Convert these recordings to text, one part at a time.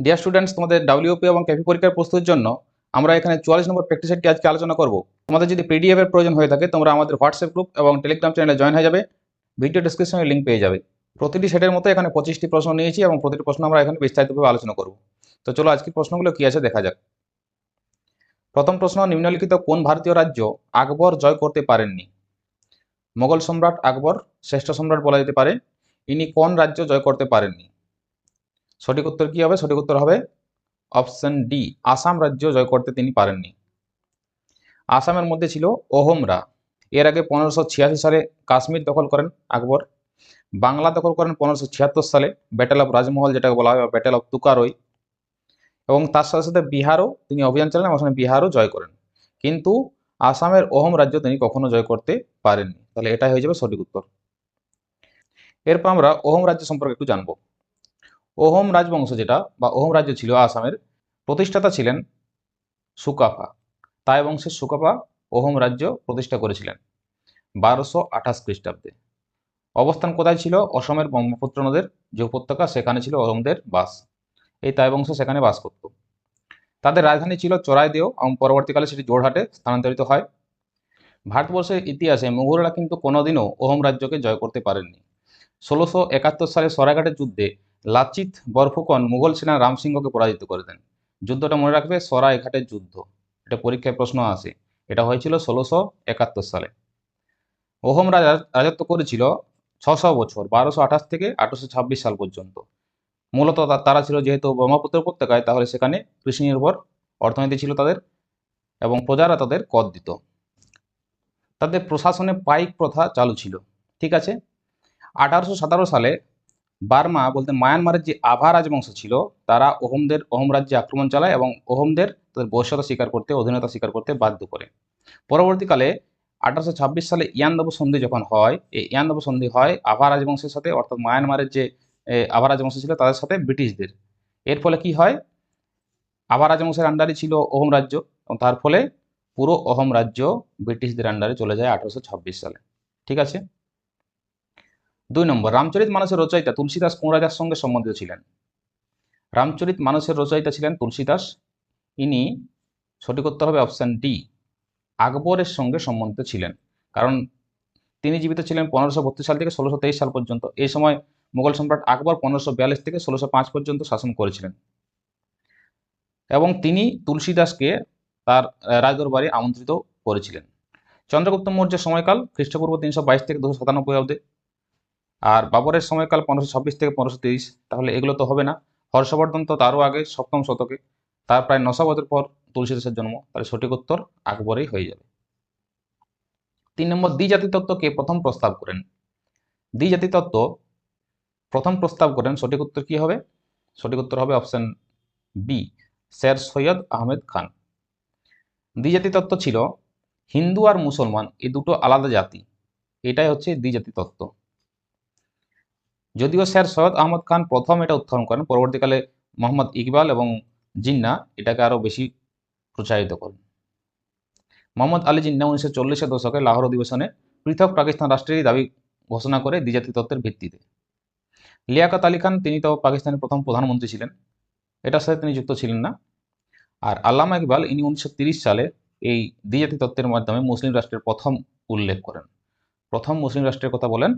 Dear students তোমাদের WP এবং ক্যাপি পরীক্ষার প্রস্তুতির জন্য আমরা এখানে চুয়াল্লিশ নম্বর প্র্যাকটিস সেটটি আজকে আলোচনা করব। তোমাদের যদি পিডিএফ এর প্রয়োজন হয়ে থাকে, তোমরা আমাদের হোয়াটসঅ্যাপ গ্রুপ এবং টেলিগ্রাম চ্যানেলে জয়েন হয়ে যাবে। ভিডিও ডিসক্রিপশনে লিঙ্ক পেয়ে যাবে। প্রতিটি সেটের মতো এখানে পঁচিশটি প্রশ্ন নিয়েছি এবং প্রতিটি প্রশ্ন আমরা এখানে বিস্তারিতভাবে আলোচনা করব। তো চলো আজকের প্রশ্নগুলো কি আছে দেখা যাক। প্রথম প্রশ্ন, নিম্নলিখিত কোন ভারতীয় রাজ্য আকবর জয় করতে পারেননি? মোগল সম্রাট আকবর, শ্রেষ্ঠ সম্রাট বলা যেতে পারে। ইনি কোন রাজ্য জয় করতে পারেননি? সঠিক উত্তর কি হবে? সঠিক উত্তর হবে অপশন ডি। আসাম রাজ্য জয় করতে তিনি পারেননি। আসামের মধ্যে ছিল ওহমরা এর আগে পনেরোশো ছিয়াশি সালে কাশ্মীর দখল করেন আকবর। বাংলা দখল করেন পনেরোশো ছিয়াত্তর সালে। ব্যাটেল অফ রাজমহল যেটাকে বলা হয় ব্যাটেল অফ তুকারই এবং তার সাথে সাথে বিহারও তিনি অভিযান চালান এবং বিহারও জয় করেন। কিন্তু আসামের ওহম রাজ্য তিনি কখনো জয় করতে পারেননি। তাহলে এটাই হয়ে যাবে সঠিক উত্তর। এরপর আমরা ওহম রাজ্য সম্পর্কে একটু জানব। ওহম রাজবংশ যেটা বা ওহম রাজ্য ছিল আসামের, প্রতিষ্ঠাতা ছিলেন সুকাফা। তাই বংশের সুকাফা ওহম রাজ্য প্রতিষ্ঠা করেছিলেন বারোশো আঠাশ খ্রিস্টাব্দে। অবস্থান কোথায় ছিল? অসমের ব্রহ্মপুত্র নদের যে উপত্যকা, সেখানে ছিল ওহমদের বাস। এই তাই বংশ সেখানে বাস করত। তাদের রাজধানী ছিল চড়াইদেও এবং পরবর্তীকালে সেটি জোড়হাটে স্থানান্তরিত হয়। ভারতবর্ষের ইতিহাসে মুঘলরা কিন্তু কোনোদিনও ওহম রাজ্যকে জয় করতে পারেননি। ষোলোশো একাত্তর সালে সরাইঘাটের যুদ্ধে লাচিত বরফুকন মুঘল সেনা রামসিংহকে পরাজিত করে দেন। যুদ্ধটা মনে রাখবে সরাইঘাটের যুদ্ধ। এটা পরীক্ষায় প্রশ্ন আসে। এটা হয়েছিল ষোলোশো একাত্তর সালে। ওহম রাজা রাজত্ব করেছিল ছশো বছর, বারোশো আঠাশ থেকে আঠারোশো ছাব্বিশ সাল পর্যন্ত। মূলত তারা ছিল যেহেতু ব্রহ্মপুত্র উপত্যকায়, তাহলে সেখানে কৃষি নির্ভর অর্থনীতি ছিল তাদের এবং প্রজারা তাদের কর দিত। তাদের প্রশাসনে পাইক প্রথা চালু ছিল। ঠিক আছে? আঠারোশো সতেরো সালে বার্মা বলতে মায়ানমারের যে আভা রাজবংশ ছিল, তারা ওহমদের, ওহম রাজ্যে আক্রমণ চালায় এবং ওহমদের তাদের বৈশ্যতা স্বীকার করতে, অধীনতা স্বীকার করতে বাধ্য করে। পরবর্তীকালে আঠারোশো ছাব্বিশ সালে ইয়ানদাবু সন্ধি যখন হয়, এই ইয়ানদাবু সন্ধি হয় আভা রাজবংশের সাথে, অর্থাৎ মায়ানমারের যে আভা রাজবংশ ছিল তাদের সাথে ব্রিটিশদের। এর ফলে কি হয়? আভা রাজবংশের আন্ডারে ছিল ওহম রাজ্য এবং তার ফলে পুরো অহম রাজ্য ব্রিটিশদের আন্ডারে চলে যায় আঠারোশো ছাব্বিশ সালে। ঠিক আছে? দুই নম্বর, রামচরিত মানসের রচয়িতা তুলসীদাস কোন রাজার সঙ্গে সম্বন্ধিত ছিলেন? রামচরিত মানসের রচয়িতা ছিলেন তুলসীদাস। ইনি সঠিক উত্তর হবে অপশন ডি আকবরের সঙ্গে সম্বন্ধিত ছিলেন। কারণ তিনি জীবিত ছিলেন পনেরোশো সাল থেকে ষোলোশো তেইশ সাল পর্যন্ত। এই সময় মুঘল সম্রাট আকবর পনেরোশো বিয়াল্লিশ থেকে ষোলোশো পাঁচ পর্যন্ত শাসন করেছিলেন। এবং তিনি তুলসীদাসকে তার রাজদরবারে আমন্ত্রিত করেছিলেন। চন্দ্রগুপ্ত মৌর্যের সময়কাল খ্রিস্টপূর্ব তিনশো বাইশ থেকে দুশো সাতানব্বই অব্দে আর বাবরের সময়কাল পনেরোশো ছাব্বিশ থেকে পনেরোশো তিরিশ, তাহলে এগুলো তো হবে না। হর্ষবর্ধন তো তারও আগে সপ্তম শতকে, তার প্রায় নশো বছর পর তুলসীদাসের জন্ম, তাহলে সঠিক উত্তর আকবরেই হয়ে যাবে। তিন নম্বর দ্বিজাতি তত্ত্ব কে প্রথম প্রস্তাব করেন? দ্বিজাতি তত্ত্ব প্রথম প্রস্তাব করেন, সঠিক উত্তর কি হবে? সঠিক উত্তর হবে option B sir Syed Ahmed Khan. দ্বিজাতি তত্ত্ব ছিল হিন্দু আর মুসলমান, এই দুটো আলাদা জাতি। এটাই হচ্ছে দ্বিজাতি তত্ত্ব যদিও স্যার সৈয়দ আহমদ খান প্রথম এটা উত্থাপন করেন, পরবর্তীকালে মোহাম্মদ ইকবাল এবং জিন্না এটাকে আরও বেশি প্রচারিত করেন। মোহাম্মদ আলী জিন্না উনিশশো চল্লিশের দশকে লাহোর অধিবেশনে পৃথক পাকিস্তান রাষ্ট্রেরই দাবি ঘোষণা করে দ্বিজাতি তত্ত্বের ভিত্তিতে। লিয়াকত আলী খান তিনি তো পাকিস্তানের প্রথম প্রধানমন্ত্রী ছিলেন, এটার সাথে তিনি যুক্ত ছিলেন না। আর আল্লামা ইকবাল ইনি উনিশশো সালে এই দ্বিজাতি তত্ত্বের মাধ্যমে মুসলিম রাষ্ট্রের প্রথম উল্লেখ করেন। প্রথম মুসলিম রাষ্ট্রের কথা বলেন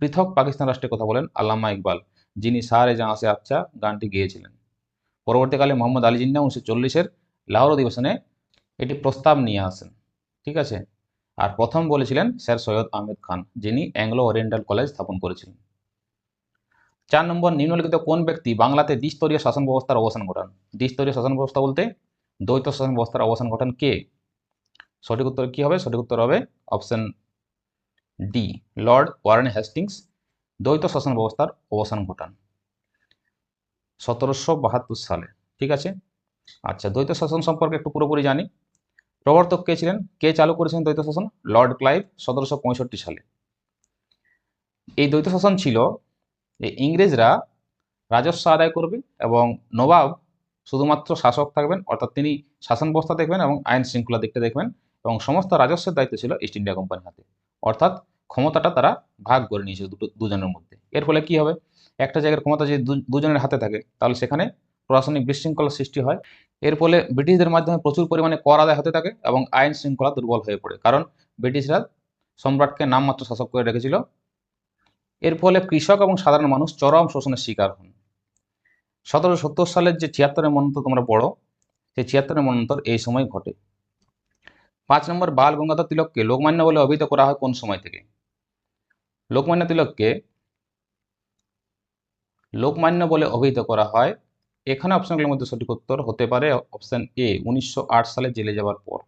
পৃথক পাকিস্তান রাষ্ট্রের কথা বলেন আল্লামা ইকবাল, যিনি সারে জাহাঁ সে আচ্ছা গানটি গেয়েছিলেন। পরবর্তীকালে মোহাম্মদ আলী জিন্না উনিশশো চল্লিশের লাহোর অধিবেশনে এটি প্রস্তাব নিয়ে আসেন, ঠিক আছে? আর প্রথম বলেছিলেন স্যার সৈয়দ আহমেদ খান, যিনি অ্যাংলো ওরিয়েন্টাল কলেজ স্থাপন করেছিলেন। চার নম্বর, নিম্নলিখিত কোন ব্যক্তি বাংলাতে দ্বিস্তরীয় শাসন ব্যবস্থার অবসান ঘটান? দ্বিস্তরীয় শাসন ব্যবস্থা বলতে দ্বৈত শাসন ব্যবস্থার অবসান ঘটান কে? সঠিক উত্তর কি হবে? সঠিক উত্তর হবে option D, lord Warren Hastings, দ্বৈত শাসন ব্যবস্থার অবসান ঘটান। সতেরোশো বাহাত্তর সালে, ঠিক আছে? আচ্ছা দ্বৈত শাসন সম্পর্কে একটু পুরোপুরি জানি। প্রবর্তক কে ছিলেন? কে চালু করেছেন দ্বৈত শাসন? লর্ড ক্লাইভ, সতেরোশো পঁয়ষট্টি সালে। এই দ্বৈত শাসন ছিল যে ইংরেজরা রাজস্ব আদায় করবে এবং নবাব শুধুমাত্র শাসক থাকবেন, অর্থাৎ তিনি শাসন ব্যবস্থা দেখবেন এবং আইন শৃঙ্খলা দিকটা দেখবেন এবং সমস্ত রাজস্বের দায়িত্ব ছিল ইস্ট ইন্ডিয়া কোম্পানির হাতে। অর্থাৎ ক্ষমতাটা তারা ভাগ করে নিয়েছে দুটো, দুজনের মধ্যে। এর ফলে কি হবে? একটা জায়গার ক্ষমতা যদি দুজনের হাতে থাকে, তাহলে সেখানে প্রশাসনিক বিশৃঙ্খলা সৃষ্টি হয়। এর ফলে ব্রিটিশদের মাধ্যমে প্রচুর পরিমাণে কর আদায় হতে থাকে এবং আইন শৃঙ্খলা দুর্বল হয়ে পড়ে। কারণ ব্রিটিশরা সম্রাটকে নামমাত্র শাসক করে রেখেছিল। এর ফলে কৃষক এবং সাধারণ মানুষ চরম শোষণের শিকার হন। সতেরোশো সত্তর সালের যে ছিয়াত্তরের মন্ত্র তোমরা পড়ো, সেই ছিয়াত্তরের মন্ত্র এই সময় ঘটে। পাঁচ নম্বর, বাল গঙ্গাধর তিলককে লোকমান্য বলে অভিহিত করা হয় কোন সময় থেকে? লোকমান্য তিলককে লোকমান্য বলে অভিহিত করা হয় এখানে অপশনগুলোর মধ্যে সঠিক উত্তর হতে পারে অপশন এ উনিশশো আট সালে জেলে যাওয়ার পর।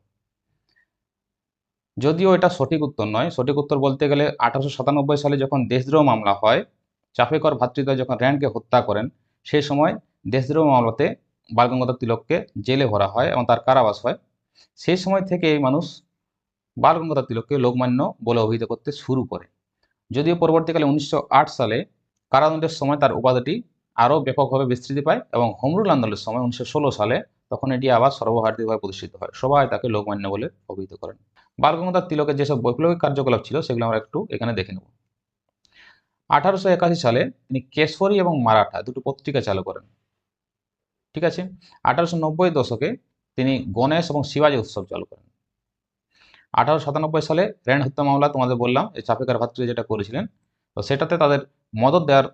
যদিও এটা সঠিক উত্তর নয়, সঠিক উত্তর বলতে গেলে আঠারোশো সাতানব্বই সালে যখন দেশদ্রোহ মামলা হয়, চাফেকর ভাতৃদ্বয় যখন র্যান্ডকে হত্যা করেন, সেই সময় দেশদ্রোহ মামলাতে বালগঙ্গাধর তিলককে জেলে ভরা হয় এবং তার কারাবাস হয়। সেই সময় থেকে মানুষ বালগঙ্গাধর তিলককে লোকমান্য বলে অভিহিত করতে শুরু করে। যদিও পরবর্তীকালে উনিশশো আট সালে কারাদণ্ডের সময় তার উপাধিটি আরও ব্যাপকভাবে বিস্তৃতি পায় এবং হোমরুল আন্দোলনের সময় উনিশশো সালে তখন এটি আবার সর্বভারতীয়ভাবে প্রতিষ্ঠিত হয়। সবাই তাকে লোকমান্য বলে অভিহিত করেন। বালগঙ্গাধর তিলকের যেসব বৈপ্লবিক কার্যকলাপ ছিল সেগুলো আমরা একটু এখানে দেখে নেব। আঠারোশো একাশি সালে তিনি কেশরী এবং মারাঠা দুটো পত্রিকা চালু করেন। ঠিক আছে? আঠারোশো নব্বই দশকে তিনি গণেশ এবং শিবাজী উৎসব চালু করেন। আঠারোশো সাতানব্বই সালে র্যান্ড হত্যা মামলা তোমাদের বললাম, এই চাপেকার ভাতৃ যেটা করেছিলেন, তো সেটাতে তাদের মদত দেওয়ার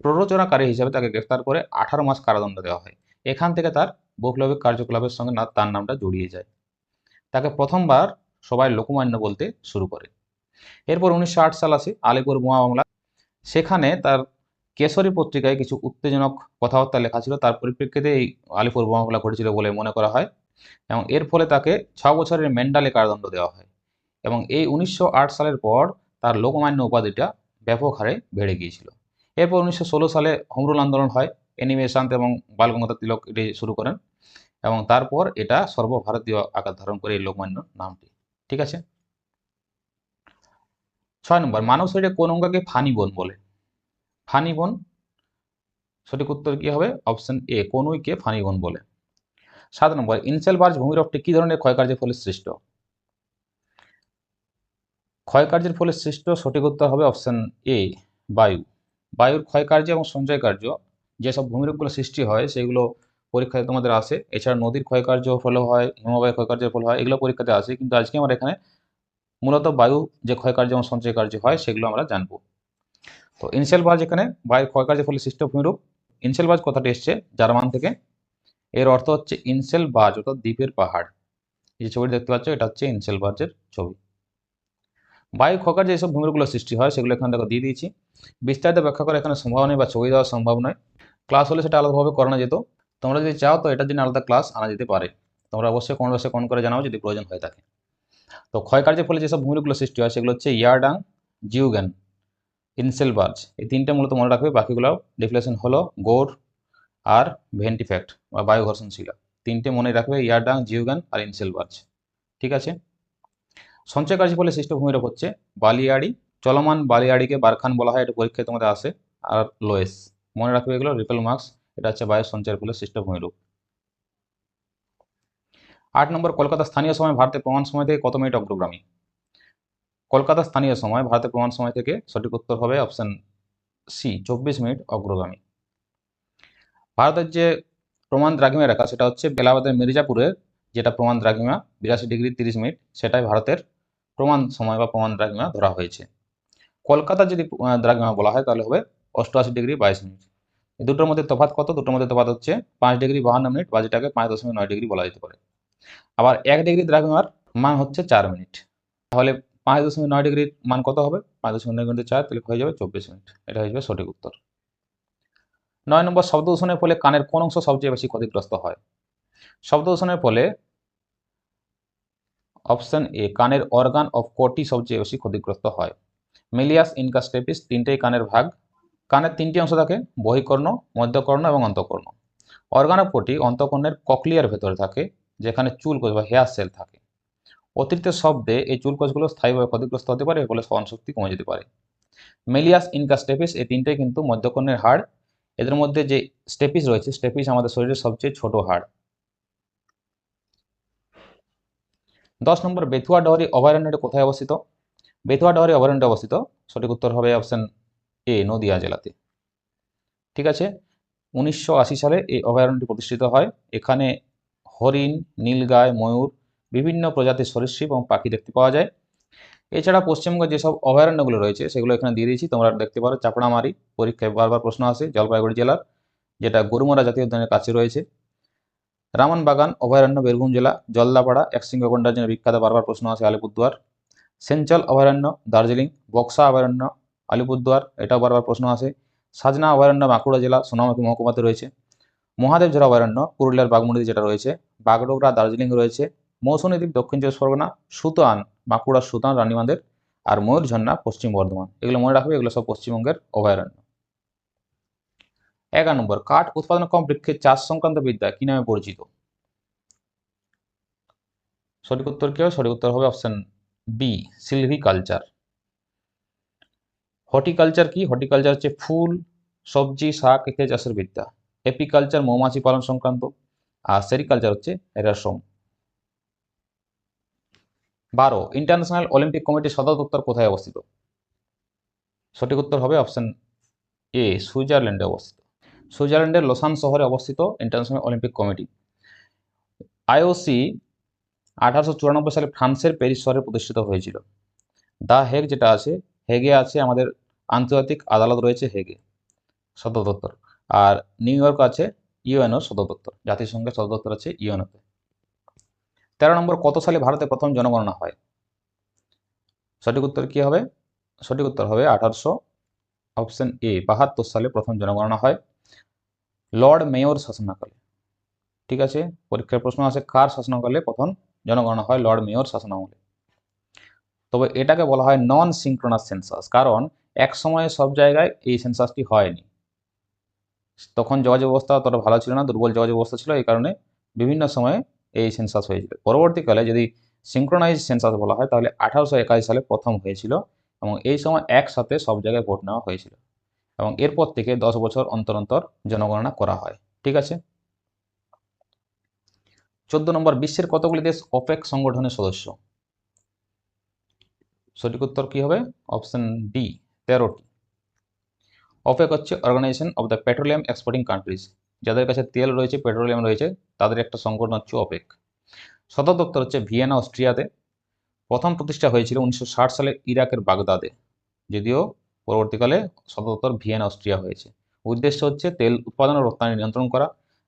প্ররোচনাকারী হিসেবে তাকে গ্রেফতার করে আঠারো মাস কারাদণ্ড দেওয়া হয়। এখান থেকে তার বৈপ্লবিক কার্যকলাপের সঙ্গে না, তার নামটা জড়িয়ে যায়। তাকে প্রথমবার সবাই লোকমান্য বলতে শুরু করে। এরপর উনিশশো আট সাল আসে আলিপুর বোমা মামলা। সেখানে তার কেশরী পত্রিকায় কিছু উত্তেজনক কথাবার্তা লেখা ছিল। তার পরিপ্রেক্ষিতে এই আলিপুর বোমা মামলা ঘটেছিল বলে মনে করা হয় এবং এর ফলে তাকে ছ বছরের মেন্ডালে কারাদণ্ড দেওয়া হয় এবং এই উনিশশো আট সালের পর তার লোকমান্য উপাধিটা ব্যাপক হারে বেড়ে গিয়েছিল। এরপর উনিশশো ষোলো সালে হোমরুল আন্দোলন হয় অ্যানিমেশান্ত এবং বালগঙ্গাধর তিলক এটি শুরু করেন এবং তারপর এটা সর্বভারতীয় আকার ধারণ করে এই লোকমান্য নামটি। ঠিক আছে? ছয় নম্বর, মানব শরীরে কোন অঙ্গকে ফানি বোন বলে? ফানি বোন সঠিক উত্তর কি হবে? অপশন এ কোনুইকে ফানি বোন বলে। সাত নম্বর ইনসেল বার্জ ভূমিরপটি কি ধরনের ক্ষয়কার্যের ফলে সৃষ্ট? ক্ষয়কার্যের ফলে সৃষ্ট সঠিক উত্তর হবে অপশন এ বায়ু। বায়ুর ক্ষয়কার্য এবং সঞ্চয় কার্য, যেসব ভূমিরূপগুলো সৃষ্টি হয়, সেগুলো পরীক্ষায় তোমাদের আসে। এছাড়া নদীর ক্ষয়কার্য ফলে হয়, হিমবাহের ক্ষয়কার্যের ফলে হয়, এগুলো পরীক্ষাতে আসে। কিন্তু আজকে আমরা এখানে মূলত বায়ু যে ক্ষয়কার্য এবং সঞ্চয় কার্য হয়, সেগুলো আমরা জানব। তো ইনসেল বাজ এখানে বায়ুর ক্ষয়কার্যের ফলে সৃষ্ট ভূমিরূপ ইনসেল বাজ কথাটি এসছে জার্মান থেকে। এর অর্থ হচ্ছে ইনসেল বাজ অর্থাৎ দ্বীপের পাহাড়। এই যে ছবিটি দেখতে পাচ্ছ, এটা হচ্ছে ইনসেল বাজের ছবি। বায়ু ক্ষয়কার্য যেসব ভূমিরূপগুলো সৃষ্টি হয়, সেগুলো এখানে দেখো দিয়ে দিয়েছি। বিস্তারিত ব্যাখ্যা করা এখানে সম্ভব নয় বা ছবি দেওয়া সম্ভব নয়। ক্লাস হলে সেটা আলাদাভাবে করানো যেত। তোমরা যদি চাও তো এটার জন্য আলাদা ক্লাস আনা যেতে পারে। তোমরা অবশ্যই কোন বসে কোন করে জানাও যদি প্রয়োজন হয়ে থাকে। তো ক্ষয়কার্যের ফলে যেসব ভূমিরূপগুলো সৃষ্টি হয়, সেগুলো হচ্ছে ইয়ারডাং জিউগ্যান ইনসেলবার্জ এই তিনটে মূলত মনে রাখবে। বাকিগুলো ডিফ্লেশন হলো, গোর আর ভেন্টিফ্যাক্ট বা বায়ু ঘর্ষণশীলা তিনটে মনে রাখবে, ইয়ারডাং, জিউগান আর ইনসেলবার্জ ঠিক আছে? সঞ্চয় কার্য ফলে সৃষ্ট ভূমিরূপ হচ্ছে বালিয়াড়ি। চলমান বালিয়াড়িকে বারখান বলা হয়, এটা পরীক্ষায় তোমাদের আসে। আর লোয়েস। মনে রাখবে এগুলো, রিপেল মার্কস, এটা হচ্ছে বায়ু সঞ্চয়ের ফলে সৃষ্ট ভূমিরূপ। আট নম্বর, কলকাতা স্থানীয় সময় ভারতের প্রমাণ সময় থেকে কত মিনিট অগ্রগামী? কলকাতা স্থানীয় সময়, ভারতের প্রমাণ সময় থেকে সঠিক উত্তর হবে অপশন সি চব্বিশ মিনিট অগ্রগামী। ভারতের যে প্রমাণ দ্রাঘিমা রেখা, সেটা হচ্ছে বেলাবাদের মির্জাপুরের, যেটা প্রমাণ দ্রাঘিমা, বিরাশি ডিগ্রি তিরিশ মিনিট, সেটাই ভারতের প্রমাণ সময় বা প্রমাণ দ্রাঘিমা ধরা হয়েছে। কলকাতার যদি দ্রাঘিমা বলা হয়, তাহলে হবে অষ্টআশি ডিগ্রি বাইশ মিনিট। দুটোর মধ্যে তফাত কত? দুটোর মধ্যে তফাত হচ্ছে পাঁচ ডিগ্রি বাহান্ন মিনিট বা যেটাকে পাঁচ দশমিক নয় ডিগ্রি বলা যেতে পারে। আবার এক ডিগ্রি দ্রাঘিমার মান হচ্ছে চার মিনিট। তাহলে পাঁচ দশমিক নয় ডিগ্রির মান কত হবে? পাঁচ দশমিক নয় গুণিত চার, তাহলে হয়ে যাবে চব্বিশ মিনিট। এটা হয়ে যাবে সঠিক উত্তর। নয় নম্বর শব্দ দূষণের ফলে কানের কোন অংশ সবচেয়ে বেশি ক্ষতিগ্রস্ত হয়? শব্দ দূষণের ফলে অপশন এ, কানের অর্গান অফ কোটি সবচেয়ে বেশি ক্ষতিগ্রস্ত হয়। মিলিয়াস ইনকাস্টেপিস তিনটেই কানের ভাগ। কানের তিনটি অংশ থাকে, বহিকর্ণ, মধ্যকর্ণ এবং অন্তকর্ণ। অর্গান অফ কোটি অন্তকর্ণের ককলিয়ার ভেতরে থাকে, যেখানে চুল বা হেয়ার সেল থাকে। অতিরিক্ত শব্দে এই চুলকোষগুলো স্থায়ীভাবে ক্ষতিগ্রস্ত হতে পারে ফলে শ্রবণ শক্তি কমে যেতে পারে। মেলিয়াস ইনকাস্টেপিস এই তিনটেই কিন্তু মধ্যকর্ণের হাড়। এদের মধ্যে যে স্টেপিস রয়েছে স্টেপিস আমাদের শরীরের সবচেয়ে ছোট হাড়। দশ নম্বর, বেথুয়া ডহরি অভয়ারণ্যটি কোথায় অবস্থিত? বেথুয়া ডহরি অভয়ারণ্যে অবস্থিত। সঠিক উত্তর হবে অপশন এ, নদিয়া জেলাতে। ঠিক আছে? উনিশশো আশি সালে এই অভয়ারণ্যটি প্রতিষ্ঠিত হয়। এখানে হরিণ, নীলগায়, ময়ূর বিভিন্ন প্রজাতির সরীসৃপ এবং পাখি দেখতে পাওয়া যায়। এছাড়া পশ্চিমবঙ্গের যেসব অভয়ারণ্যগুলো রয়েছে, সেগুলো এখানে দিয়ে দিয়েছি। তোমরা দেখতে পারো চাপড়ামারি, পরীক্ষায় বারবার প্রশ্ন আসে, জলপাইগুড়ি জেলার, যেটা গরুমারা জাতীয় উদ্যানের কাছে রয়েছে। রামনবাগান, অভয়ারণ্য, বীরভূম জেলা জলদাপাড়া একসিংহগন্ডার জন্য বিখ্যাত বারবার প্রশ্ন আসে আলিপুরদুয়ার। সেঞ্চল অভয়ারণ্য, দার্জিলিং, বক্সা অভয়ারণ্য, আলিপুরদুয়ার, এটাও বারবার প্রশ্ন আসে। সাজনা অভয়ারণ্য, বাঁকুড়া জেলা, সোনামাখি মহকুমাতে রয়েছে। মহাদেবঝরা অভয়ারণ্য, পুরুলিয়ার বাগমুড়িতে যেটা রয়েছে। বাগডোগরা, দার্জিলিং রয়েছে। মৌসুমী দ্বীপ, দক্ষিণ চব্বিশ পরগনা, সুতান, বাঁকুড়া, সুতান রানীবাঁধের আর ময়ূর, ঝর্ণা, পশ্চিম বর্ধমান। এগুলো মনে রাখবে, এগুলো সব পশ্চিমবঙ্গের অভয়ারণ্য। এগারো নম্বর, কাঠ উৎপাদন কম বৃক্ষের চাষ সংক্রান্ত বিদ্যা কি নামে পরিচিত? সঠিক উত্তর কি হবে? সঠিক উত্তর হবে option B silviculture horticulture কি? হর্টিকালচার হচ্ছে ফুল, সবজি, শাক একে চাষের বিদ্যা। এপিকালচার মৌমাছি পালন সংক্রান্ত। আর সেরিকালচার হচ্ছে রেশম। বারো ইন্টারন্যাশনাল অলিম্পিক কমিটির সদর দপ্তর কোথায় অবস্থিত? সঠিক উত্তর হবে অপশন এ সুইজারল্যান্ডে অবস্থিত। সুইজারল্যান্ডের লোসান শহরে অবস্থিত ইন্টারন্যাশনাল অলিম্পিক কমিটি আইওসি আঠারোশো চুরানব্বই সালে ফ্রান্সের প্যারিস শহরে প্রতিষ্ঠিত হয়েছিল। দা হেগ যেটা আছে, হেগে আছে আমাদের আন্তর্জাতিক আদালত রয়েছে হেগে, সদর দপ্তর। আর নিউ ইয়র্ক আছে ইউএনও সদর দপ্তর, জাতিসংঘের সদর দপ্তর আছে ইউএনওতে। তেরো নম্বর, কত সালে ভারতে প্রথম জনগণনা হয়? সঠিক উত্তর কি হবে? সঠিক উত্তর হবে আঠারোশো অপশন এ, বাহাত্তর সালে প্রথম জনগণনা হয়। লর্ড মেয়র শাসনকালে। ঠিক আছে? পরীক্ষার প্রশ্ন আছে কার শাসনকালে প্রথম জনগণনা হয়? লর্ড মেয়র শাসনামলে। তবে এটাকে বলা হয় নন সিঙ্ক্রোনাস সেন্সাস কারণ এক সময়ে সব জায়গায় এই সেন্সাসটি হয়নি। তখন যোগাযোগ ব্যবস্থা অতটা ভালো ছিল না, দুর্বল যোগাযোগ ব্যবস্থা ছিল, এই কারণে বিভিন্ন সময়ে এই সেন্সাস হয়েছিল। পরবর্তীকালে যদি সিঙ্ক্রোনাইজ সেন্সাস বলা হয়, তাহলে আঠারোশো একাশি সালে প্রথম হয়েছিল এবং এই সময় একসাথে সব জায়গায় ভোট নেওয়া হয়েছিল এবং এরপর থেকে দশ বছর অন্তর অন্তর জনগণনা করা হয়। ঠিক আছে? চোদ্দ নম্বর, বিশ্বের কতগুলি দেশ ওপেক সংগঠনের সদস্য? সঠিক উত্তর কি হবে? অপশন ডি, তেরোটি। ওপেক হচ্ছে organisation of the petroleum exporting countries. যাদের কাছে তেল রয়েছে, পেট্রোলিয়াম রয়েছে, তাদের একটা সংগঠন হচ্ছে ওপেক সদর দপ্তর হচ্ছে ভিয়েনা, অস্ট্রিয়াতে। প্রথম প্রতিষ্ঠা হয়েছিল উনিশশো ষাট সালে ইরাকের বাগদাদে। যদিও পরবর্তীকালে সদর দপ্তর ভিয়েনা, অস্ট্রিয়া হয়েছে। উদ্দেশ্য হচ্ছে তেল উৎপাদন ও রপ্তানি নিয়ন্ত্রণ করা,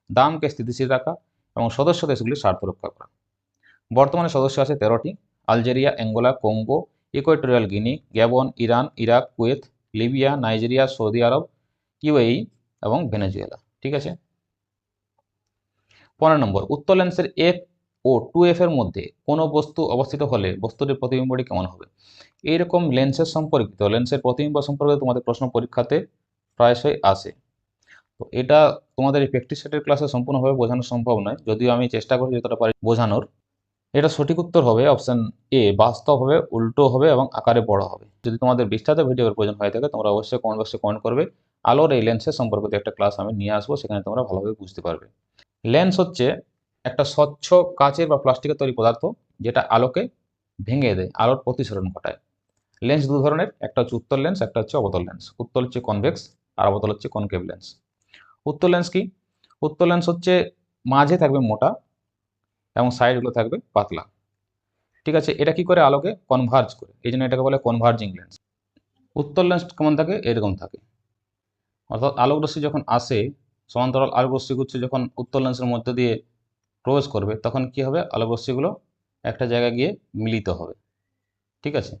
দামকে স্থিতিশীল রাখা এবং সদস্য দেশগুলির স্বার্থ রক্ষা করা। বর্তমানে সদস্য আছে তেরোটি। Algeria, Angola, Congo, Equatorial Guinea, Gabon, Iran, Iraq, Kuwait, Libya, Nigeria, Saudi Arab UAE এবং ভেনেজুয়েলা। ঠিক আছে? পনেরো নম্বর, উত্তর লেন্সের এফ ও টু এফ এর মধ্যে কোনো বস্তু অবস্থিত হলে বস্তুটির প্রতিবিম্বটি কেমন হবে? এইরকম লেন্সের সম্পর্কিত লেন্সের প্রতিবিম্ব সম্পর্কে তোমাদের প্রশ্ন পরীক্ষাতে প্রায়শই আসে। তো এটা তোমাদের এই প্র্যাকটিস সেটের ক্লাসে সম্পূর্ণভাবে বোঝানো সম্ভব নয়। যদিও আমি চেষ্টা করি যতটা পারি বোঝানোর। এটা সঠিক উত্তর হবে অপশান এ বাস্তব হবে, উল্টো হবে এবং আকারে বড় হবে। যদি তোমাদের বিস্তারিত ভিডিওর প্রয়োজন হয়ে থাকে, তোমরা অবশ্যই কমেন্ট বক্সে কমেন্ট করবে। আলোর এই লেন্সের সম্পর্কিত একটা ক্লাস আমি নিয়ে আসব, সেখানে তোমরা ভালোভাবে বুঝতে পারবে। লেন্স হচ্ছে একটা স্বচ্ছ কাচের বা প্লাস্টিকের তৈরি পদার্থ যেটা আলোকে ভেঙে দেয়, আলোর প্রতিসরণ ঘটায়। লেন্স দু ধরনের, একটা হচ্ছে উত্তর লেন্স, একটা হচ্ছে অবতল লেন্স। উত্তর হচ্ছে কনভেক্স আর অবতল হচ্ছে কনকেভ লেন্স। উত্তর লেন্স কি? উত্তর লেন্স হচ্ছে মাঝে থাকবে মোটা এবং সাইডগুলো থাকবে পাতলা। ঠিক আছে, এটা কি করে আলোকে? কনভার্জ করে। এই জন্য এটাকে বলে কনভার্জিং লেন্স। উত্তর লেন্স কেমন থাকে? এরকম থাকে। অর্থাৎ আলোক রশ্মি যখন আসে সমান্তরাল আলোক রশ্মিগুচ্ছ যখন উত্তর লেন্সের মধ্যে দিয়ে প্রবেশ করবে, তখন কি হবে? আলোক রশ্মিগুলো একটা জায়গায় গিয়ে মিলিত হবে। ঠিক আছে?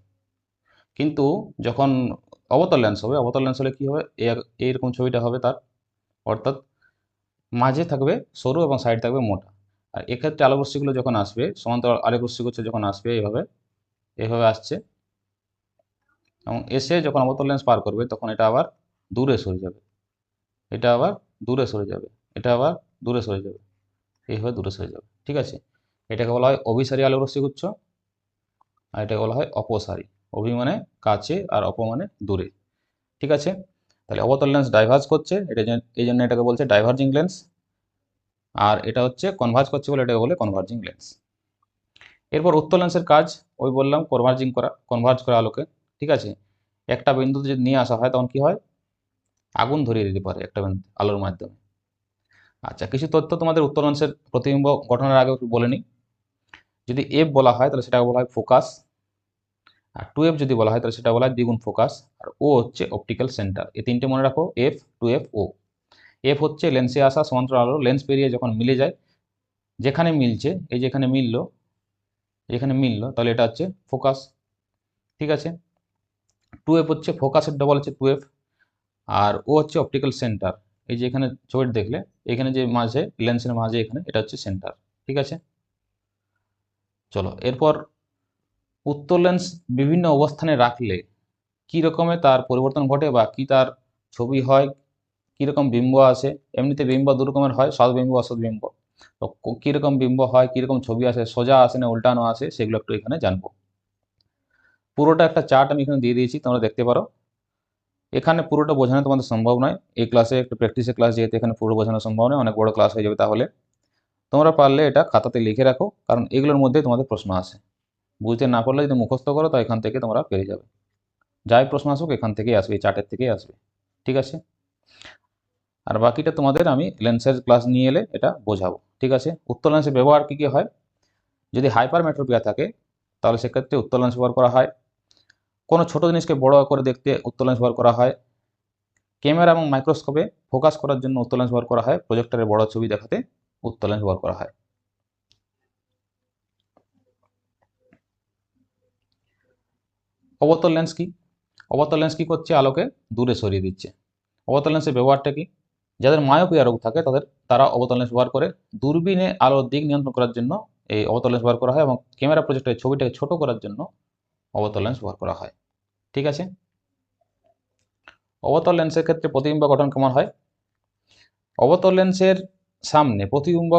কিন্তু যখন অবতল লেন্স হবে, অবতল লেন্স হলে কি হবে? এইরকম ছবিটা হবে তার। অর্থাৎ মাঝে থাকবে সরু এবং সাইড থাকবে মোটা। আর এক্ষেত্রে আলোক রশ্মিগুলো যখন আসবে, সমান্তরাল আলোক রশ্মিগুচ্ছ যখন আসবে, এইভাবে এইভাবে আসছে। এবং এসে যখন অবতল লেন্স পার করবে, তখন এটা আবার দূরে সরে যাবে। এটা আবার দূরে সরে যাবে। এটা আবার দূরে সরে যাবে। এইভাবে দূরে সরে যাবে। ঠিক আছে? এটাকে বলা হয় অভিসারী আলোক গুচ্ছ। আর এটাকে বলা হয় অপসারী। অভি মানে কাছে আর অপ মানে দূরে। ঠিক আছে? তাহলে অবতল লেন্স ডাইভার্জ করছে। এটা এই জন্য এটাকে বলছে ডাইভার্জিং লেন্স আর এটা হচ্ছে কনভার্জ করছে বলে এটাকে বলে কনভার্জিং লেন্স এরপর উত্তর লেন্সের কাজ, ওই বললাম কনভার্জিং করা কনভার্জ করা আলোকে। ঠিক আছে? একটা বিন্দুতে যদি নিয়ে আসা হয়, তখন কি হয়? আগুন ধরিয়ে দিতে পারে একটা আলোর মাধ্যমে। আচ্ছা কিছু তথ্য তোমাদের উত্তর অংশের প্রতিবিম্ব গঠনের আগে বলে নিই। যদি এফ বলা হয়, তাহলে সেটাকে বলা হয় ফোকাস। আর টু এফ যদি বলা হয়, তাহলে সেটা বলা হয় দ্বিগুণ ফোকাস। আর ও হচ্ছে অপটিক্যাল সেন্টার। এই তিনটে মনে রাখো F two F O F হচ্ছে লেন্সে আসা সমান্তরাল আলো, লেন্স পেরিয়ে যখন মিলে যায়, যেখানে মিলছে, এই যেখানে মিললো যেখানে মিললো, তাহলে এটা হচ্ছে ফোকাস। ঠিক আছে? টু এফ হচ্ছে ফোকাসের ডবল হচ্ছে টু এফ আর ও হচ্ছে অপটিক্যাল সেন্টার এই যে এখানে ছবিটা দেখলে, এখানে যে মাঝে লেন্সের মাঝে এখানে, এটা হচ্ছে সেন্টার ঠিক আছে? চলো, এরপর উত্তর লেন্স বিভিন্ন অবস্থানে রাখলে কী রকমের তার পরিবর্তন ঘটে বা কি তার ছবি হয় কীরকম বিম্ব আসে? এমনিতে বিম্ব দু রকমের হয় সৎবিম্ব অসৎবিম্ব তো কীরকম বিম্ব হয় কীরকম ছবি আসে, সোজা আসে না, উল্টানো আসে, সেগুলো একটু এখানে জানব। পুরোটা একটা চার্ট আমি এখানে দিয়ে দিয়েছি, তোমরা দেখতে পারো। এখানে পুরোটা বোঝানো তোমাদের সম্ভব নয়। এই ক্লাসে একটু প্র্যাকটিসের ক্লাস যেহেতু এখানে পুরো বোঝানো সম্ভব নয়, অনেক বড় ক্লাস হয়ে যাবে তাহলে। তোমরা পারলে এটা খাতাতে লিখে রাখো, কারণ এগুলোর মধ্যেই তোমাদের প্রশ্ন আসে। বুঝতে না পারলে যদি মুখস্থ করো তো এখান থেকে তোমরা পেরে যাবে। যাই প্রশ্ন আসুক, এখান থেকেই আসবে, এই চার্টের থেকেই আসবে। ঠিক আছে? আর বাকিটা তোমাদের আমি লেন্সের ক্লাস নিয়ে এলে এটা বোঝাবো। ঠিক আছে? উত্তর লেন্সের ব্যবহার কী কী হয়? যদি হাইপার মেট্রোপিয়া থাকে, তাহলে সেক্ষেত্রে উত্তর লেন্স ব্যবহার করা হয়। কোনো ছোট জিনিসকে বড় করে দেখতে উত্তর লেন্স ব্যবহার করা হয়। ক্যামেরা এবং মাইক্রোস্কোপে ফোকাস করার জন্য উত্তর লেন্স ব্যবহার করা হয়। প্রজেক্টরে বড় ছবি দেখাতে উত্তর লেন্স ব্যবহার করা হয়। অবতল লেন্স কি? অবতল লেন্স কি করছে? আলোকে দূরে সরিয়ে দিচ্ছে। অবতল লেন্সের ব্যবহারটা কি? যাদের মায়োপিয়া রোগ থাকে, তাদের, তারা অবতল লেন্স ব্যবহার করে। দূরবীনে আলোর দিক নিয়ন্ত্রণ করার জন্য এই অবতল লেন্স ব্যবহার করা হয় এবং ক্যামেরা প্রজেক্টের ছবিটাকে ছোট করার জন্য অবতল লেন্স ব্যবহার করা হয়। ঠিক আছে? অবতল লেন্সের ক্ষেত্রে প্রতিবিম্ব গঠন কেমন হয়? অবতল লেন্সের সামনে প্রতিবিম্ব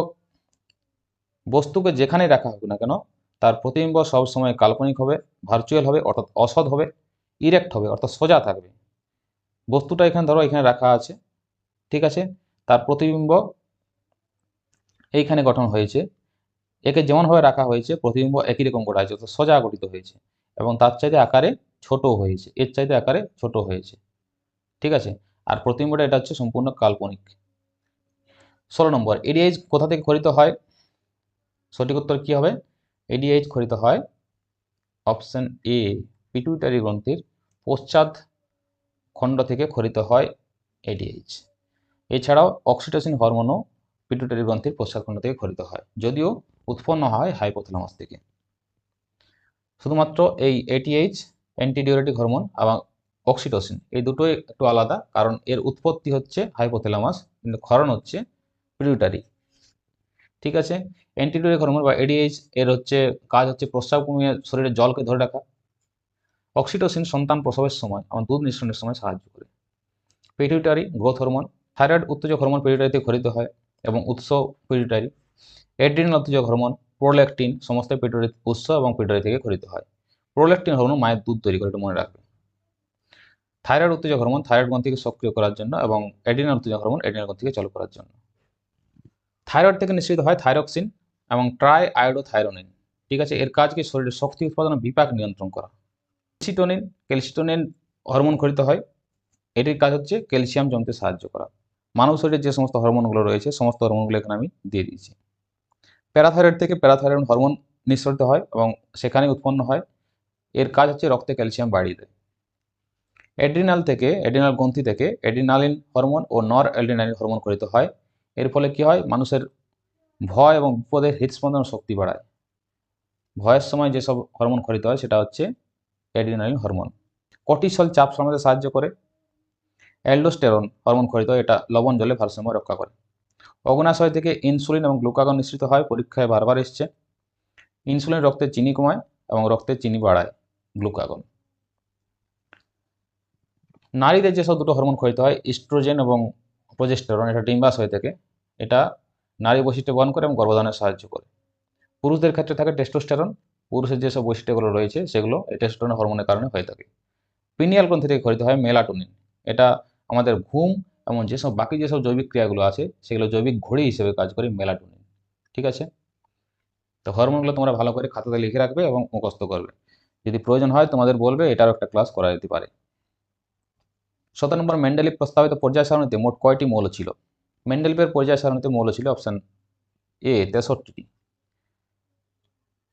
বস্তুকে যেখানে রাখা হোক না কেন, তার প্রতিবিম্ব সবসময় কাল্পনিক হবে ভার্চুয়াল হবে, অর্থাৎ অসৎ হবে ইরেক্ট হবে, অর্থাৎ সোজা থাকবে। বস্তুটা এখানে ধরো, এখানে রাখা আছে। ঠিক আছে? তার প্রতিবিম্ব এইখানে গঠন হয়েছে। একে যেমনভাবে রাখা হয়েছে, প্রতিবিম্ব একই রকম করা হয়েছে, অর্থাৎ সোজা গঠিত হয়েছে। এবং তার চাইতে আকারে ছোট হয়েছে, এর চাইতে আকারে ছোট হয়েছে। ঠিক আছে? আর প্রতিবিম্বটা এটা হচ্ছে সম্পূর্ণ কাল্পনিক। ষোলো নম্বর, এডিএইচ কোথা থেকে খরিত হয়? সঠিক উত্তর কী হবে? এডিএইচ খরিত হয় অপশন এ, পিটুইটারি গ্রন্থির পশ্চাৎ খণ্ড থেকে খরিত হয় এডিএইচ। এছাড়াও অক্সিটোসিন হরমোনও পিটুইটারি গ্রন্থির পশ্চাৎ খণ্ড থেকে খরিত হয়, যদিও উৎপন্ন হয় হাইপোথ্যালামাস থেকে। শুধুমাত্র এই এটিএইচ অ্যান্টিডিউরেটিক হরমোন এবং অক্সিটোসিন এই দুটোই একটু আলাদা, কারণ এর উৎপত্তি হচ্ছে হাইপোথ্যালামাস কিন্তু ক্ষরণ হচ্ছে পিটুইটারি ঠিক আছে? অ্যান্টিডিউরেটিক হরমোন বা এডিএইচ এর হচ্ছে কাজ হচ্ছে প্রস্রাব কমিয়ে শরীরে জলকে ধরে রাখা। অক্সিটোসিন সন্তান প্রসবের সময় এবং দুধ নিঃসরণের সময় সাহায্য করে। পিটুইটারি গ্রোথ হরমোন থাইরয়েড উত্তেজক হরমোন পিটুইটারিতে খরিত হয় এবং উৎস পিটুইটারি এড্রিনাল উত্তেজক হরমোন প্রোল্যাকটিন সমস্ত পিটুইটারি উৎস এবং পিটুইটারি থেকে খরিত হয়। প্রোল্যাকটিন হরমোন মায়ের দুধ তৈরি করে মনে রাখবে থাইরয়েড উত্তেজক হরমোন থাইরয়েড গ্রন্থিকে সক্রিয় করার জন্য এবং এড্রিনাল উত্তেজক হরমোন এড্রিনাল গ্রন্থিকে চালু করার জন্য। থাইরয়েড থেকে নিঃসৃত হয় থাইরক্সিন এবং ট্রাই আয়োডোথাইরোনিন ঠিক আছে, এর কাজ কি শরীরের শক্তি উৎপাদন বিপাক নিয়ন্ত্রণ করা। ক্যালসিটোনিন ক্যালসিটোনিন হরমোন খরিত হয়। এটির কাজ হচ্ছে ক্যালসিয়াম জমতে সাহায্য করা। মানব শরীরের যে সমস্ত হরমোনগুলো রয়েছে, সমস্ত হরমোনগুলো এখানে আমি দিয়ে দিয়েছি। প্যারাথাইরয়েড থেকে প্যারাথাইরয়েড হরমোন নিঃসরিত হয় এবং সেখানে উৎপন্ন হয়। এর কাজ হচ্ছে রক্তে ক্যালসিয়াম বাড়িয়ে দেয়। অ্যাড্রিনাল থেকে, অ্যাড্রিনাল গ্রন্থি থেকে অ্যাড্রিনালিন হরমোন ও নর এড্রিনালিন হরমোন খরিত হয়। এর ফলে কি হয়? মানুষের ভয় এবং বিপদের হৃদস্পন্দন শক্তি বাড়ায়। ভয়ের সময় যেসব হরমোন খরিত হয়, সেটা হচ্ছে অ্যাড্রিনালিন হরমোন। কর্টিসল চাপ সামলাতে সাহায্য করে। অ্যালডোস্টেরন হরমোন খরিত এটা লবণ, জলে ভারসাম্য রক্ষা করে। অগ্নাশয় থেকে ইনসুলিন এবং গ্লুকাগন নিঃসৃত হয়। পরীক্ষায় বারবার এসছে। ইনসুলিন রক্তে চিনি কমায় এবং রক্তে চিনি বাড়ায় গ্লুকাগন। নারীদের যেসব দুটো হরমোন খরিত হয়, ইস্ট্রোজেন এবং প্রোজেস্টেরন, এটা ডিম্বাশয় থেকে। এটা নারী বৈশিষ্ট্য বহন করে এবং গর্ভধারণে সাহায্য করে। পুরুষদের ক্ষেত্রে থাকে টেস্টোস্টেরন। পুরুষের যেসব বৈশিষ্ট্যগুলো রয়েছে, সেগুলো এই টেস্টোস্টেরন হরমোনের কারণে হয়ে থাকে। পিনিয়াল গ্রন্থি থেকে খরিত হয় মেলাটোনিন। এটা আমাদের ঘুম এবং যেসব বাকি যেসব জৈবিক ক্রিয়াগুলো আছে, সেগুলো জৈবিক ঘড়ি হিসেবে কাজ করে মেলাটোনিন, ঠিক আছে? তো হরমোনগুলো তোমরা ভালো করে খাতাতে লিখে রাখবে এবং মুখস্থ করবে। যদি প্রয়োজন হয় তোমাদের বলবে, এটারও একটা ক্লাস করা যেতে পারে। সতেরো নম্বর মেন্ডেলিভ প্রস্তাবিত পর্যায় সারণীতে মোট কয়টি মৌল ছিল? মেন্ডেলিপের পর্যায় সারণীতে মৌল ছিল অপশান এ, তেষট্টিটি।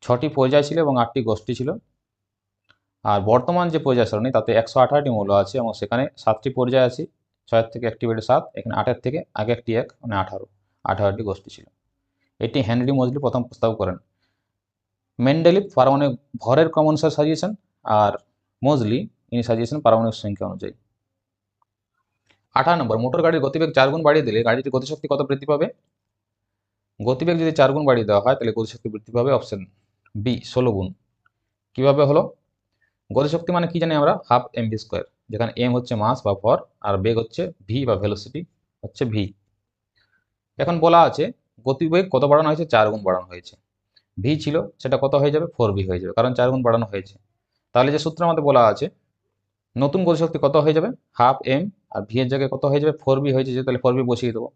ছটি পর্যায় ছিল এবং আটটি গোষ্ঠী ছিল। আর বর্তমান যে পর্যায় সারণী তাতে একশো আঠারোটি মৌল আছে এবং সেখানে সাতটি পর্যায় আছে। ছয়ের থেকে একটি বেড়ে সাত, এখানে আটের থেকে আগে একটি এক মানে আঠারো। আঠারোটি গোষ্ঠী ছিল। এটি হেনরি মজলি প্রথম প্রস্তাব করেন। মেন্ডেলিপ পারমাণবিক ভরের ক্রম অনুসারে সাজিয়েছেন আর মজলি ইনি সাজিয়েছেন পারমাণবিক সংখ্যা অনুযায়ী। আঠারো নম্বর, মোটর গাড়ির গতিবেগ চার গুণ বাড়িয়ে দিলে গাড়িটির গতিশক্তি কত বৃদ্ধি পাবে? গতিবেগ যদি চার গুণ বাড়িয়ে দেওয়া হয়, তাহলে গতিশক্তি বৃদ্ধি পাবে অপশন বি, ষোলো গুণ। কীভাবে হলো? গতিশক্তি মানে কি জানি আমরা? Half M V square. যেখানে এম হচ্ছে মাস বা ভর আর বেগ হচ্ছে ভি বা ভেলোসিটি হচ্ছে ভি এখন বলা আছে গতিবেগ কত বাড়ানো হয়েছে? চার গুণ বাড়ানো হয়েছে। ভি ছিল, সেটা কত হয়ে যাবে? ফোর ভি হয়ে যাবে, কারণ চার গুণ বাড়ানো হয়েছে। তাহলে যে সূত্র আমাদের বলা আছে, নতুন গতিশক্তি কত হয়ে যাবে? হাফ এম আর ভি এর জায়গায় কত হয়ে যাবে? ফোর বি হয়েছে তাহলে ফোর বি বসিয়ে দেবো।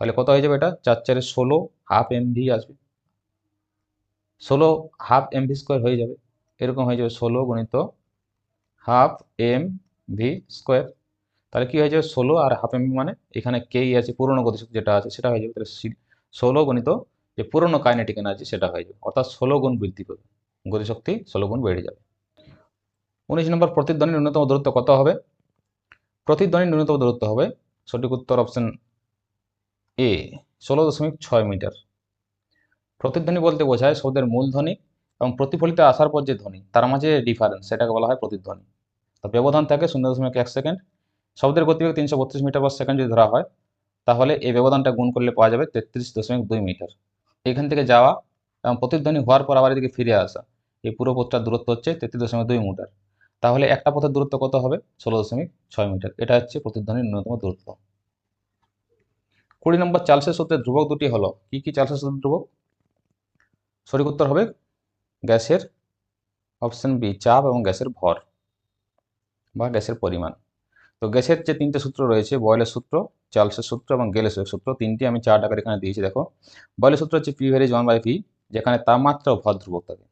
তাহলে কত হয়ে যাবে এটা? চার চারে ষোলো হাফ এম ভি আসবে। ষোলো হাফ এম ভি স্কোয়ার হয়ে যাবে। এরকম হয়ে যাবে ষোলো গণিত হাফ এম ভি স্কোয়ার তাহলে কি হয়ে যাবে? ষোলো আর হাফ এম মানে এখানে কেই আছে, পুরনো গতিশক্তি যেটা আছে, সেটা হয়ে যাবে। তাহলে ষোলো গণিত যে পুরনো কাইনেটিক এনার্জি সেটা হয়ে যাবে। অর্থাৎ ষোলো গুণ বৃদ্ধি পাবে। গতিশক্তি ষোলো গুণ বেড়ে যাবে। উনিশ নম্বর প্রতিধ্বনির ন্যূনতম দূরত্ব কত হবে? প্রতিধ্বনির ন্যূনতম দূরত্ব হবে, সঠিক উত্তর অপশন এ ষোলো দশমিক ছয় মিটার। প্রতিধ্বনি বলতে বোঝায় শব্দের মূলধ্বনি এবং প্রতিফলিত আসার পর যে ধ্বনি, তার মাঝে ডিফারেন্স সেটাকে বলা হয় প্রতিধ্বনি। তো ব্যবধান থাকে শূন্য দশমিক এক সেকেন্ড। শব্দের গতিবেগ তিনশো বত্রিশ মিটার পার সেকেন্ড যদি ধরা হয়, তাহলে এই ব্যবধানটা গুণ করলে পাওয়া যাবে তেত্রিশ দশমিক দুই মিটার। এখান থেকে যাওয়া এবং প্রতিধ্বনি হওয়ার পর আবার এদিকে ফিরে আসা, এই পুরো পথটার দূরত্ব হচ্ছে তেত্রিশ দশমিক দুই মিটার। তাহলে একটা পথের দূরত্ব কত হবে? ষোলো দশমিক ছয় মিটার। এটা হচ্ছে প্রতিধ্বনির ন্যূনতম দূরত্ব। কুড়ি নম্বর চার্লসের সূত্রে ধ্রুবক দুটি হলো। কি কি চার্লসের সূত্র ধ্রুবক? সঠিক উত্তর হবে গ্যাসের অপশন বি, চাপ এবং গ্যাসের ভর। বা গ্যাসের পরিমাণ। তো গ্যাসের যে তিনটে সূত্র রয়েছে, বয়েলের সূত্র, চার্লসের সূত্র এবং গেলেসের সূত্র, তিনটি আমি চার টাকার এখানে দিয়েছি, দেখো। বয়েলের সূত্র হচ্ছে P varies one by P যেখানে তাপমাত্রা ও ভর থাকে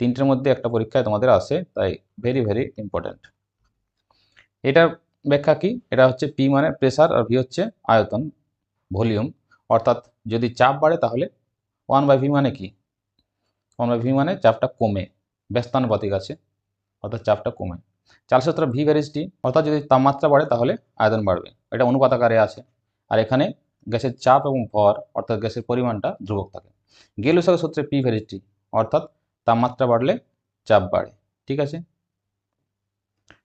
তিনটের মধ্যে একটা পরীক্ষায় তোমাদের আসে, তাই ভেরি ভেরি ইম্পর্ট্যান্ট এটার ব্যাখ্যা কি? এটা হচ্ছে পি মানে প্রেসার আর ভি হচ্ছে আয়তন ভলিউম অর্থাৎ যদি চাপ বাড়ে তাহলে ওয়ান বাই ভি মানে কি? ওয়ান বাই ভি মানে চাপটা কমে, ব্যস্তানুপাতিক আছে, অর্থাৎ চাপটা কমে। চাল সূত্র ভি ভ্যারিজটি অর্থাৎ যদি তাপমাত্রা বাড়ে তাহলে আয়তন বাড়বে। এটা অনুপাত আকারে আছে। আর এখানে গ্যাসের চাপ এবং ভর, অর্থাৎ গ্যাসের পরিমাণটা ধ্রুবক থাকে। গেলুসাগর সূত্রে পি ভ্যারিজটি অর্থাৎ তাপমাত্রা বাড়লে চাপ বাড়ে। ঠিক আছে?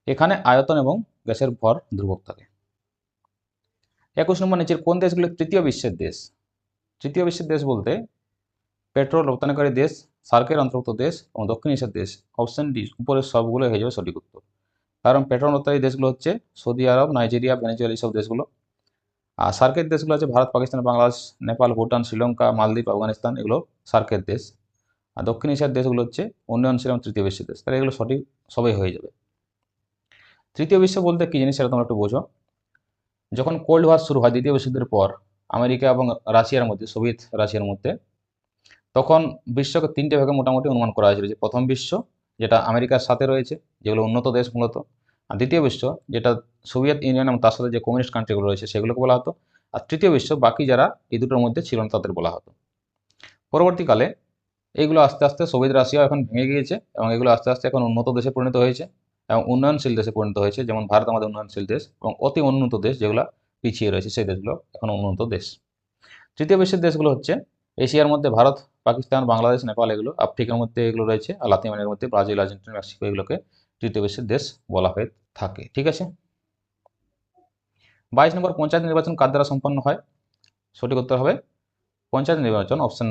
এখানে আয়তন এবং গ্যাসের ভর ধ্রুবক থাকে। একুশ নম্বর নিচের কোন দেশগুলো তৃতীয় বিশ্বের দেশ? তৃতীয় বিশ্বের দেশ বলতে পেট্রোল রপ্তানিকারী দেশ সার্কের অন্তর্ভুক্ত দেশ এবং দক্ষিণ এশিয়ার দেশ অপশন ডি উপরের সবগুলো হয়ে যাবে সঠিক উত্তর। কারণ পেট্রোল দেশগুলো হচ্ছে সৌদি আরব, নাইজেরিয়া, ভেনেজুয়েলা এইসব দেশগুলো। আর সার্কের দেশগুলো আছে ভারত, পাকিস্তান, বাংলাদেশ, নেপাল, ভুটান, শ্রীলঙ্কা, মালদ্বীপ, আফগানিস্তান, এগুলো সার্কের দেশ। আর দক্ষিণ এশিয়ার দেশগুলো হচ্ছে উন্নয়নশীল এবং তৃতীয় বিশ্বের দেশ। তাহলে এগুলো সঠিক সবই হয়ে যাবে। তৃতীয় বিশ্ব বলতে কী জিনিস সেটা তোমরা একটু বোঝো। যখন কোল্ড ওয়ার শুরু হয়, দ্বিতীয় বিশ্বযুদ্ধের পর আমেরিকা এবং রাশিয়ার মধ্যে, সোভিয়েত রাশিয়ার মধ্যে তখন বিশ্বকে তিনটে ভাগে মোটামুটি অনুমান করা হয়েছিল যে প্রথম বিশ্ব, যেটা আমেরিকার সাথে রয়েছে, যেগুলো উন্নত দেশ মূলত, আর দ্বিতীয় বিশ্ব, যেটা সোভিয়েত ইউনিয়ন এবং তার সাথে যে কমিউনিস্ট কান্ট্রিগুলো রয়েছে, সেগুলোকে বলা হতো, আর তৃতীয় বিশ্ব, বাকি যারা এই দুটোর মধ্যে ছিল না তাদের বলা হতো। পরবর্তীকালে এইগুলো আস্তে আস্তে সোভিয়েত রাশিয়া এখন ভেঙে গিয়েছে এবং এগুলো আস্তে আস্তে এখন উন্নত দেশে পরিণত হয়েছে এবং উন্নয়নশীল দেশে পরিণত হয়েছে, যেমন ভারত আমাদের উন্নয়নশীল দেশ এবং অতি উন্নত দেশ যেগুলো পিছিয়ে রয়েছে, সেই দেশগুলো এখন উন্নত দেশ। তৃতীয় বিশ্বের দেশগুলো হচ্ছে এশিয়ার মধ্যে ভারত, পাকিস্তান, বাংলাদেশ, নেপাল এগুলো, আফ্রিকার মধ্যে এগুলো রয়েছে আর লাতিন আমেরিকার মধ্যে ব্রাজিল, আর্জেন্টিনা, মেক্সিকো এগুলোকে তৃতীয় বিশ্বের দেশ বলা হয়ে থাকে। ঠিক আছে? বাইশ নম্বর, পঞ্চায়েত নির্বাচন কার দ্বারা সম্পন্ন হয়? সঠিক উত্তর হবে পঞ্চায়েত নির্বাচন অপশন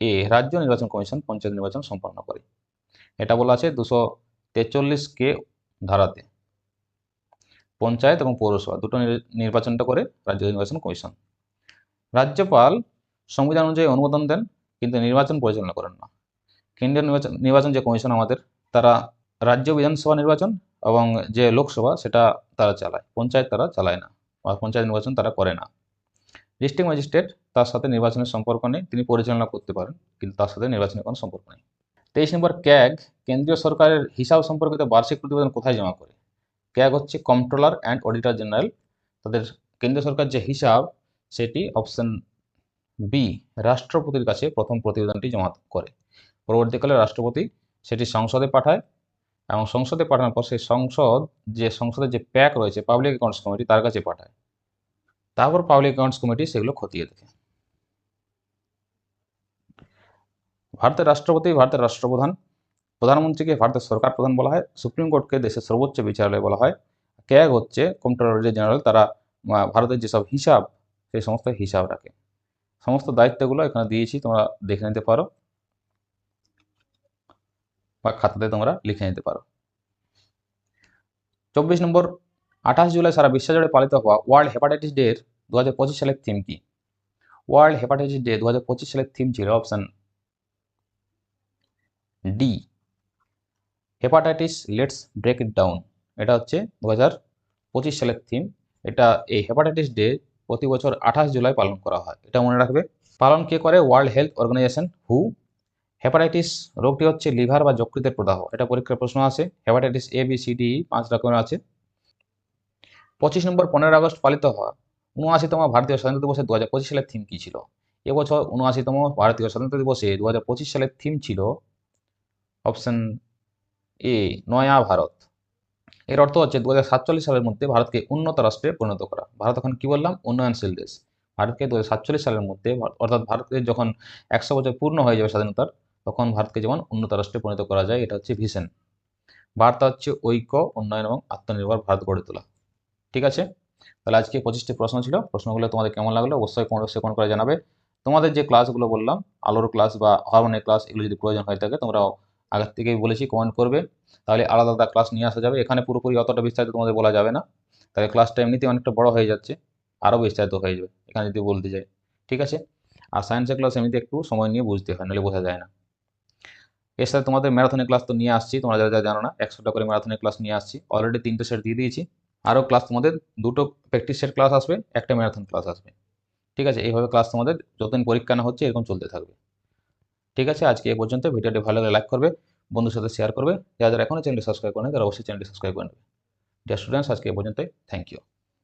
এ, রাজ্য নির্বাচন কমিশন পঞ্চায়েত নির্বাচন সম্পন্ন করে। এটা বলা আছে দুশো তেচল্লিশ কে ধারাতে। পঞ্চায়েত এবং পৌরসভা দুটো নির্বাচনটা করে রাজ্য নির্বাচন কমিশন। রাজ্যপাল সংবিধান অনুযায়ী অনুমোদন দেন, কিন্তু নির্বাচন পরিচালনা করেন না। কেন্দ্রীয় নির্বাচন নির্বাচন যে কমিশন আমাদের, তারা রাজ্য বিধানসভা নির্বাচন এবং যে লোকসভা, সেটা তারা চালায়। পঞ্চায়েত তারা চালায় না বা পঞ্চায়েত নির্বাচন তারা করে না। ডিস্ট্রিক্ট ম্যাজিস্ট্রেট তার সাথে নির্বাচনের সম্পর্ক নেই, তিনি পরিচালনা করতে পারেন, কিন্তু তার সাথে নির্বাচনের কোনো সম্পর্ক নেই। তেইশ নম্বর ক্যাগ, কেন্দ্রীয় সরকারের হিসাব সম্পর্কিত বার্ষিক প্রতিবেদন কোথায় জমা করে? ক্যাগ হচ্ছে কন্ট্রোলার অ্যান্ড অডিটর জেনারেল। তাদের, কেন্দ্রীয় সরকার যে হিসাব, সেটি অপশন বি, রাষ্ট্রপতির কাছে প্রথম প্রতিবেদনটি জমা করে। পরবর্তীকালে রাষ্ট্রপতি সেটি সংসদে পাঠায় এবং সংসদে পাঠানোর পর সেই সংসদ যে, সংসদের যে প্যাক রয়েছে পাবলিক অ্যাকাউন্টস কমিটি তার কাছে পাঠায়। তারপর পাবলিক অ্যাকাউন্টস কমিটি সেগুলো খতিয়ে দেখে। ভারতের রাষ্ট্রপতি, ভারতের রাষ্ট্রপ্রধান, প্রধানমন্ত্রীকে ভারতের সরকার প্রধান বলা হয়। সুপ্রিম কোর্টকে দেশের সর্বোচ্চ বিচারালয় বলা হয়। ক্যাগ হচ্ছে কম্পিউটার জেনারেল। তারা ভারতের যেসব হিসাব, সেই সমস্ত হিসাব রাখে। সমস্ত দায়িত্বগুলো এখানে দিয়েছি, তোমরা দেখে নিতে পারো বা খাতাতে তোমরা লিখে নিতে পারো। চব্বিশ নম্বর, আঠাশ জুলাই সারা বিশ্বজুড়ে পালিত হওয়া ওয়ার্ল্ড হেপাটাইটিস ডে দু হাজার পঁচিশ সালের থিম কি? ওয়ার্ল্ড হেপাটাইটিস ডে দু হাজার পঁচিশ সালের থিম ছিল option D, hepatitis let's break it down. এটা হচ্ছে দু হাজার পঁচিশ সালের থিম। এটা এই হেপাটাইটিস ডে প্রতি বছর আঠাশ জুলাই পালন করা হয়। এটা মনে রাখবে। পালন কে করে? ওয়ার্ল্ড হেলথ অর্গানাইজেশন হু হেপাটাইটিস রোগটি হচ্ছে লিভার বা যকৃতের প্রদাহ। এটা পরীক্ষার প্রশ্ন আছে hepatitis A B C D পাঁচ রকমের আছে। পঁচিশ নম্বর পনেরো আগস্ট পালিত হওয়া। উনআশিতম ভারতীয় স্বাধীনতা দিবসে দু হাজার পঁচিশ সালের থিম কী ছিল? এবছর উনআশিতম ভারতীয় স্বাধীনতা দিবসে দু হাজার পঁচিশ সালের থিম ছিল অপশন এ নয়া ভারত। এর অর্থ হচ্ছে দু হাজার সাতচল্লিশ সালের মধ্যে ভারতকে উন্নত রাষ্ট্রে পরিণত করা। ভারত এখন কি বললাম? উন্নয়নশীল দেশ। ভারতকে দু হাজার সাতচল্লিশ সালের মধ্যে অর্থাৎ ভারতের যখন একশো বছর পূর্ণ হয়ে যাবে স্বাধীনতার, তখন ভারতকে যেমন উন্নত রাষ্ট্রে পরিণত করা যায়, এটা হচ্ছে ভিশন। বার্তা হচ্ছে ঐক্য, উন্নয়ন এবং আত্মনির্ভর ভারত গড়ে তোলা। ঠিক আছে? তাহলে আজকে পঁচিশটি প্রশ্ন ছিল। প্রশ্নগুলো তোমাদের কেমন লাগল অবশ্যই কমেন্ট বক্সে কমেন্ট করে জানাবে। তোমাদের যে ক্লাসগুলো বললাম, আলোর ক্লাস বা হরমোনের ক্লাস এগুলো যদি প্রয়োজন হয়ে থাকে তোমরা আগের থেকেই বলেছি, কমেন্ট করবে। তাহলে আলাদা আলাদা ক্লাস নিয়ে আসা যাবে। এখানে পুরোপুরি অতটা বিস্তারিত তোমাদের বলা যাবে না। তাহলে ক্লাসটা এমনিতেই অনেকটা বড় হয়ে যাচ্ছে আরও বিস্তারিত হয়ে যাবে, এখানে যদি বলতে যাই। ঠিক আছে? আর সায়েন্সের ক্লাস এমনিতে একটু সময় নিয়ে বুঝতে হয়, নাহলে বোঝা যায় না। এর সাথে তোমাদের ম্যারাথনের ক্লাস তো নিয়ে আসছি, তোমরা যারা যারা জানো না, একশোটা করে ম্যারাথনের ক্লাস নিয়ে আসছি। অলরেডি তিনটে সেট দিয়ে দিয়েছি। আরও ক্লাস তোমাদের দুটো প্র্যাকটিস সেট ক্লাস আসবে, একটা ম্যারাথন ক্লাস আসবে। ঠিক আছে? এইভাবে ক্লাস তোমাদের যতদিন পরীক্ষা না হচ্ছে, এরকম চলতে থাকবে। ঠিক আছে? আজকে এ পর্যন্ত। ভিডিওটি ভালো লাগলে লাইক করবে। বন্ধুর সাথে শেয়ার করবে। যারা যারা এখনও চ্যানেলটি সাবস্ক্রাইব করেন, তারা অবশ্যই চ্যানেলটি সাবস্ক্রাইব করে নেবে। ডিয়ার স্টুডেন্টস আজকে পর্যন্তই। Thank you